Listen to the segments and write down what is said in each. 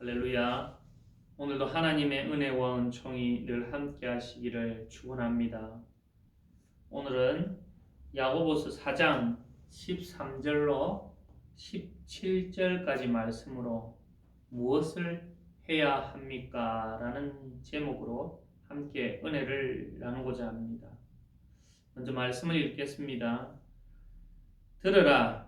할렐루야. 오늘도 하나님의 은혜와 은총이 늘 함께 하시기를 축원합니다. 오늘은 야고보서 4장 13절로 17절까지 말씀으로 무엇을 해야 합니까? 라는 제목으로 함께 은혜를 나누고자 합니다. 먼저 말씀을 읽겠습니다. 들으라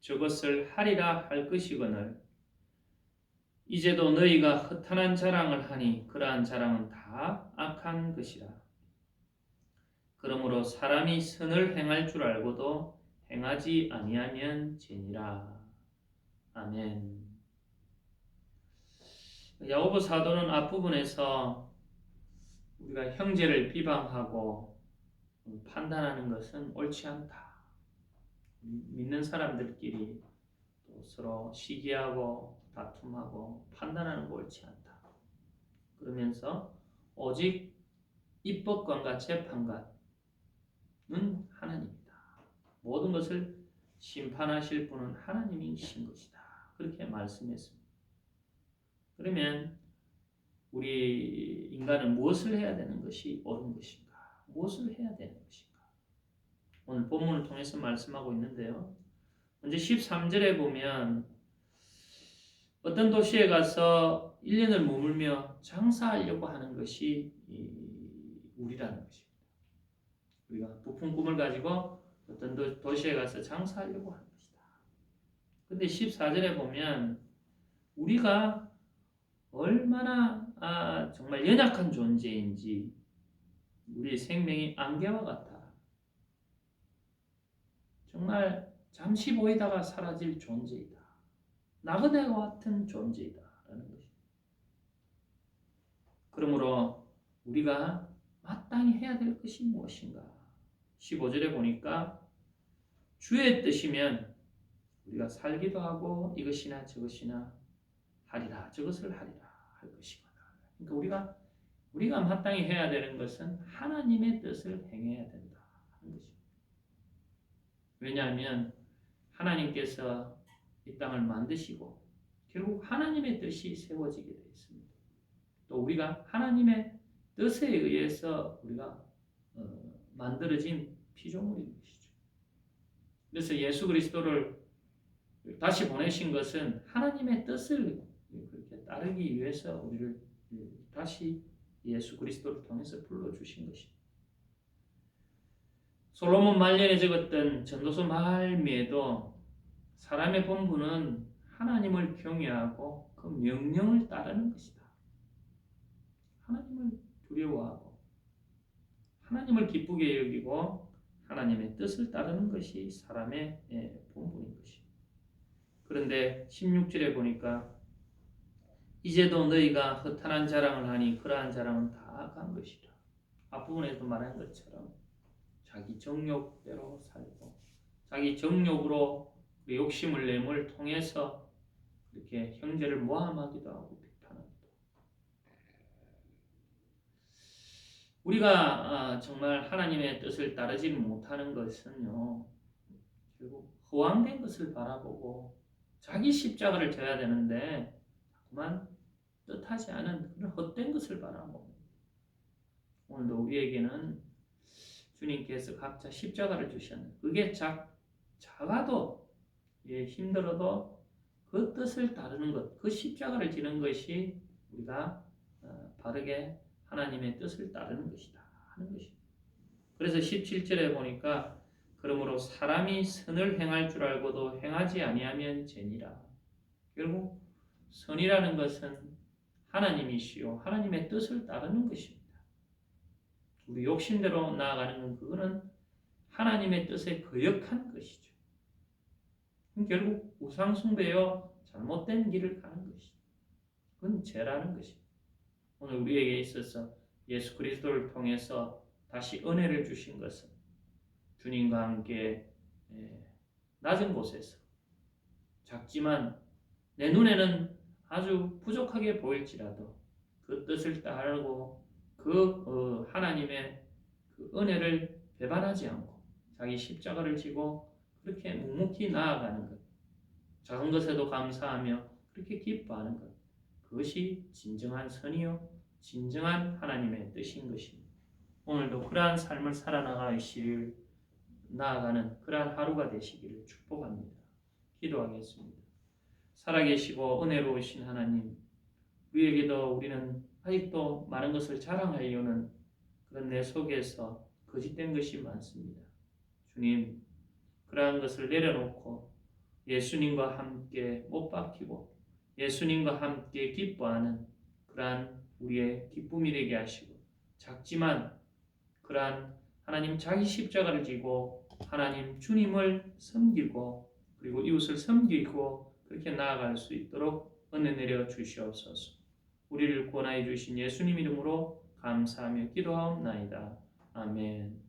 저것을 하리라 할 것이거늘. 이제도 너희가 허탄한 자랑을 하니 그러한 자랑은 다 악한 것이라. 그러므로 사람이 선을 행할 줄 알고도 행하지 아니하면 죄니라. 아멘. 야고보 사도는 앞부분에서 우리가 형제를 비방하고 판단하는 것은 옳지 않다. 믿는 사람들끼리 또 서로 시기하고 다툼하고 판단하는 거 옳지 않다. 그러면서 오직 입법관과 재판관은 하나님이다. 모든 것을 심판하실 분은 하나님이신 것이다. 그렇게 말씀했습니다. 그러면 우리 인간은 무엇을 해야 되는 것이 옳은 것인가? 무엇을 해야 되는 것인가? 오늘 본문을 통해서 말씀하고 있는데요. 먼저 13절에 보면 어떤 도시에 가서 1년을 머물며 장사하려고 하는 것이 우리라는 것입니다. 우리가 부푼 꿈을 가지고 어떤 도 시에 가서 장사하려고 하는 것이다. 근데 14절에 보면 우리가 얼마나 아, 정말 연약한 존재인지 우리의 생명이 안개와 같아. 정말 잠시 보이다가 사라질 존재이다. 나그네와 같은 존재이다. 라는 것입니다. 그러므로 우리가 마땅히 해야 될 것이 무엇인가? 15절에 보니까 주의 뜻이면 우리가 살기도 하고 이것이나 저것이나 하리라 저것을 하리라 할 것이구나. 그러니까 우리가 우리가 마땅히 해야 되는 것은 하나님의 뜻을 행해야 된다 하는 것입니다. 왜냐하면 하나님께서 이 땅을 만드시고 결국 하나님의 뜻이 세워지게 되어 있습니다. 또 우리가 하나님의 뜻에 의해서 우리가 어, 만들어진 피조물인 것이죠. 그래서 예수 그리스도를 다시 보내신 것은 하나님의 뜻을 그렇게 따르기 위해서 우리를 다시 예수 그리스도를 통해서 불러주신 것입니다. 솔로몬 말년에 적었던 전도서 말미에도 사람의 본분은 하나님을 경외하고 그 명령을 따르는 것이다. 하나님을 두려워하고 하나님을 기쁘게 여기고 하나님의 뜻을 따르는 것이 사람의 예, 본분인 것입니다. 그런데 16절에 보니까 이제도 너희가 허탄한 자랑을 하니 그러한 자랑은 다 악한 것이라. 앞부분에도 말한 것처럼 자기 정욕대로 살고 자기 정욕으로 그 욕심을 내물 통해서 이렇게 형제를 모함하기도 하고 비판하기도 우리가 아, 정말 하나님의 뜻을 따르지 못하는 것은요 결국 허황된 것을 바라보고 자기 십자가를 져야 되는데 자꾸만 뜻하지 않은 그런 헛된 것을 바라봅니다. 오늘도 우리에게는 주님께서 각자 십자가를 주셨는데 그게 작, 작아도 예, 힘들어도 그 뜻을 따르는 것, 그 십자가를 지는 것이 우리가 어, 바르게 하나님의 뜻을 따르는 것이다 하는 것입니다. 그래서 17절에 보니까 그러므로 사람이 선을 행할 줄 알고도 행하지 아니하면 죄니라. 결국 선이라는 것은 하나님이시요 하나님의 뜻을 따르는 것입니다. 우리 욕심대로 나아가는 건 그거는 하나님의 뜻에 거역한 것이죠. 결국 우상숭배여 잘못된 길을 가는 것이죠. 그건 죄라는 것입니다. 오늘 우리에게 있어서 예수 그리스도를 통해서 다시 은혜를 주신 것은 주님과 함께 예, 낮은 곳에서 작지만 내 눈에는 아주 부족하게 보일지라도 그 뜻을 따르고 그 어, 하나님의 그 은혜를 배반하지 않고 자기 십자가를 지고 그렇게 묵묵히 나아가는 것 작은 것에도 감사하며 그렇게 기뻐하는 것 그것이 진정한 선이요 진정한 하나님의 뜻인 것입니다. 오늘도 그러한 삶을 살아나가시를 나아가는 그러한 하루가 되시기를 축복합니다. 기도하겠습니다. 살아계시고 은혜로우신 하나님, 우리에게도 우리는 아직도 많은 것을 자랑하려는 그런 내 속에서 거짓된 것이 많습니다. 주님, 그러한 것을 내려놓고 예수님과 함께 못 박히고 예수님과 함께 기뻐하는 그러한 우리의 기쁨이 되게 하시고 작지만 그러한 하나님 자기 십자가를 지고 하나님 주님을 섬기고 그리고 이웃을 섬기고 그렇게 나아갈 수 있도록 은혜 내려 주시옵소서. 우리를 구원하여 주신 예수님 이름으로 감사하며 기도하옵나이다. 아멘.